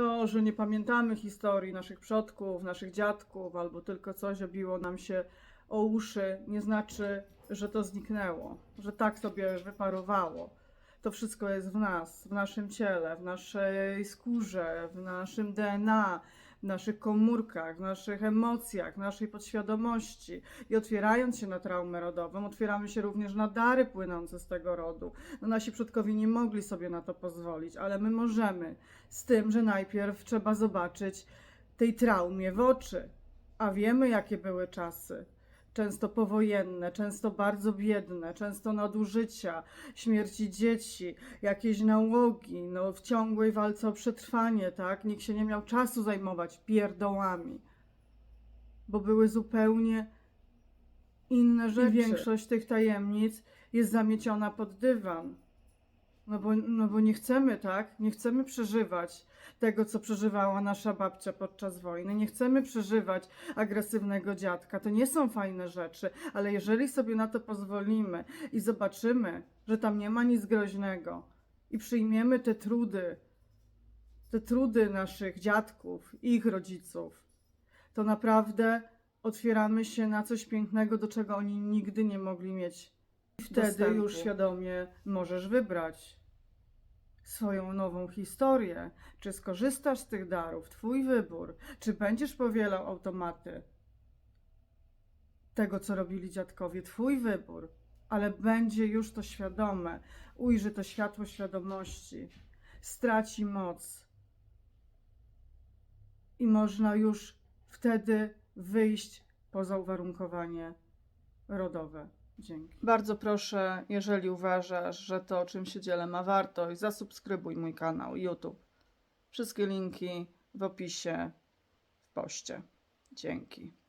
To, że nie pamiętamy historii naszych przodków, naszych dziadków, albo tylko coś obiło nam się o uszy, nie znaczy, że to zniknęło, że tak sobie wyparowało. To wszystko jest w nas, w naszym ciele, w naszej skórze, w naszym DNA, w naszych komórkach, w naszych emocjach, w naszej podświadomości. I otwierając się na traumę rodową, otwieramy się również na dary płynące z tego rodu. No, nasi przodkowie nie mogli sobie na to pozwolić, ale my możemy. Z tym, że najpierw trzeba zobaczyć tej traumie w oczy. A wiemy, jakie były czasy. Często powojenne, często bardzo biedne, często nadużycia, śmierci dzieci, jakieś nałogi, no w ciągłej walce o przetrwanie, tak? Nikt się nie miał czasu zajmować pierdołami, bo były zupełnie inne rzeczy. Większość tych tajemnic jest zamieciona pod dywan. No bo, no bo nie chcemy, tak? Nie chcemy przeżywać tego, co przeżywała nasza babcia podczas wojny. Nie chcemy przeżywać agresywnego dziadka. To nie są fajne rzeczy, ale jeżeli sobie na to pozwolimy i zobaczymy, że tam nie ma nic groźnego i przyjmiemy te trudy, te trudy naszych dziadków, ich rodziców, to naprawdę otwieramy się na coś pięknego, do czego oni nigdy nie mogli mieć. I wtedy już świadomie możesz wybrać swoją nową historię. Czy skorzystasz z tych darów? Twój wybór. Czy będziesz powielał automaty tego, co robili dziadkowie? Twój wybór. Ale będzie już to świadome. Ujrzy to światło świadomości. Straci moc. I można już wtedy wyjść poza uwarunkowanie rodowe. Dzięki. Bardzo proszę, jeżeli uważasz, że to, o czym się dzielę, ma wartość, zasubskrybuj mój kanał YouTube. Wszystkie linki w opisie, w poście. Dzięki.